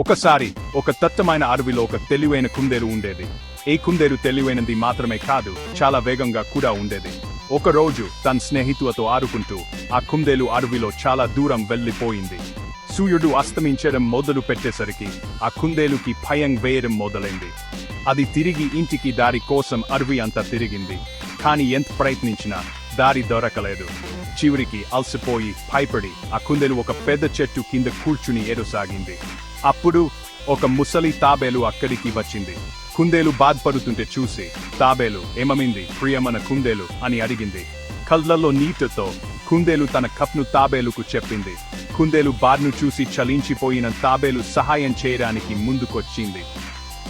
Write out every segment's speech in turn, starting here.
ఒకసారి ఒక దత్తమైన అడవిలో ఒక తెలివైన కుందేలు ఉండేది. ఏ కుందేలు తెలివైనది మాత్రమే కాదు చాలా వేగంగా కూడా ఉండేది. ఒక రోజు తన స్నేహితులతో ఆడుకుంటూ ఆ కుందేలు అడవిలో చాలా దూరం వెళ్ళిపోయింది సూర్యుడు అస్తమించడం మొదలు పెట్టేసరికి ఆ కుందేలుకి భయం వేయడం మొదలైంది. అది తిరిగి ఇంటికి దారి కోసం అడవి అంతా తిరిగింది. కానీ ఎంత ప్రయత్నించినా దారి దొరకలేదు. చివరికి అలసిపోయి భయపడి ఆ కుందేలు ఒక పెద్ద చెట్టు కింద కూర్చుని ఏడసాగింది అప్పుడు ఒక ముసలి తాబేలు అక్కడికి వచ్చింది. కుందేలు బాధపడుతుంటే చూసి తాబేలు ఏమమింది? ప్రియమన కుందేలు అని అడిగింది. కళ్ళల్లో నీటితో కుందేలు తన కప్ను తాబేలుకు చెప్పింది. కుందేలు బార్ను చూసి చలించిపోయిన తాబేలు సహాయం చేయడానికి ముందుకొచ్చింది.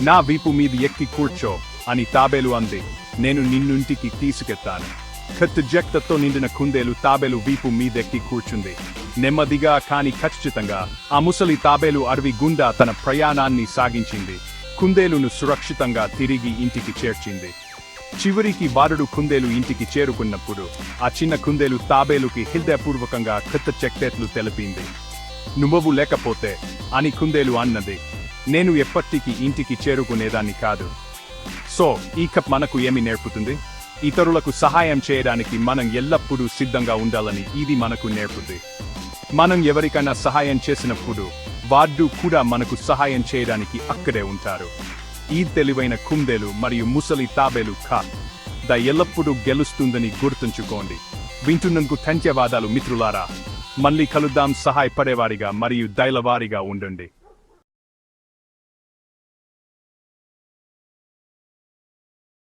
నా వీపు మీద ఎక్కి కూర్చో అని తాబేలు అంది. నేను నిన్నుంటికి తీసుకెత్తాను. కత్తు జక్తతో నిండిన కుందేలు తాబేలు వీపు మీదెక్కి కూర్చుంది. నెమ్మదిగా కాని ఖచ్చితంగా ఆ ముసలి తాబేలు అడవి గుండా తన ప్రయాణాన్ని సాగించింది. కుందేలును సురక్షితంగా తిరిగి ఇంటికి చేర్చింది. చివరికి బారుడు కుందేలు ఇంటికి చేరుకున్నప్పుడు ఆ చిన్న కుందేలు తాబేలుకి హృదయపూర్వకంగా కృత చెక్తెట్లు తెలిపింది. నువ్వు లేకపోతే అని కుందేలు అన్నది. నేను ఎప్పటికీ ఇంటికి చేరుకునేదాన్ని కాదు. సో ఈ కప్ మనకు ఏమి నేర్పుతుంది? ఇతరులకు సహాయం చేయడానికి మనం ఎల్లప్పుడూ సిద్ధంగా ఉండాలని ఇది మనకు నేర్పుతుంది మనం ఎవరికైనా సహాయం చేసినప్పుడు వార్డు కూడా మనకు సహాయం చేయడానికి అక్కడే ఉంటారు. ఈ తెలివైన కుందేలు మరియు ముసలి తాబేలు ఖాన్ ద ఎల్లప్పుడూ గెలుస్తుందని గుర్తుంచుకోండి. వింటున్నందుకు ధన్యవాదాలు మిత్రులారా. మళ్ళీ కలుద్దాం సహాయపడేవారిగా మరియు దైలవారిగా ఉండండి.